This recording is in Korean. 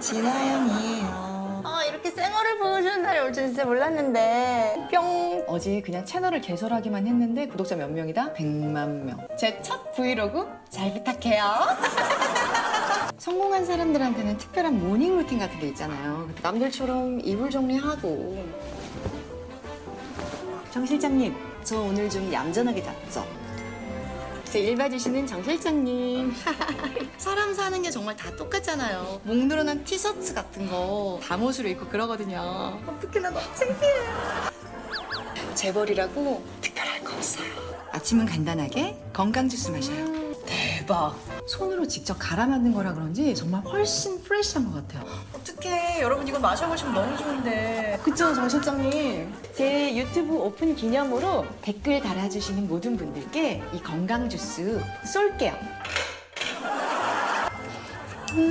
진아영이에요. 아 이렇게 쌩얼을 보여주는 날이 올 줄 진짜 몰랐는데 뿅. 어제 그냥 채널을 개설하기만 했는데 구독자 몇 명이다? 100만 명. 제 첫 브이로그 잘 부탁해요. 성공한 사람들한테는 특별한 모닝 루틴 같은 게 있잖아요. 남들처럼 이불 정리하고. 정 실장님, 저 오늘 좀 얌전하게 잤죠? 제 일 봐주시는 정 실장님. 사람 사는 게 정말 다 똑같잖아요. 목 늘어난 티셔츠 같은 거 잠옷으로 입고 그러거든요. 어떻게 나 너무 창피해요. 재벌이라고 특별할 거 없어요. 아침은 간단하게 건강 주스 마셔요. 대박. 손으로 직접 갈아 만든 거라 그런지 정말 훨씬 프레시한 것 같아요. 어떡해. 여러분 이거 마셔보시면 너무 좋은데. 그쵸, 정 실장님. 제 유튜브 오픈 기념으로 댓글 달아주시는 모든 분들께 이 건강 주스 쏠게요. 嗯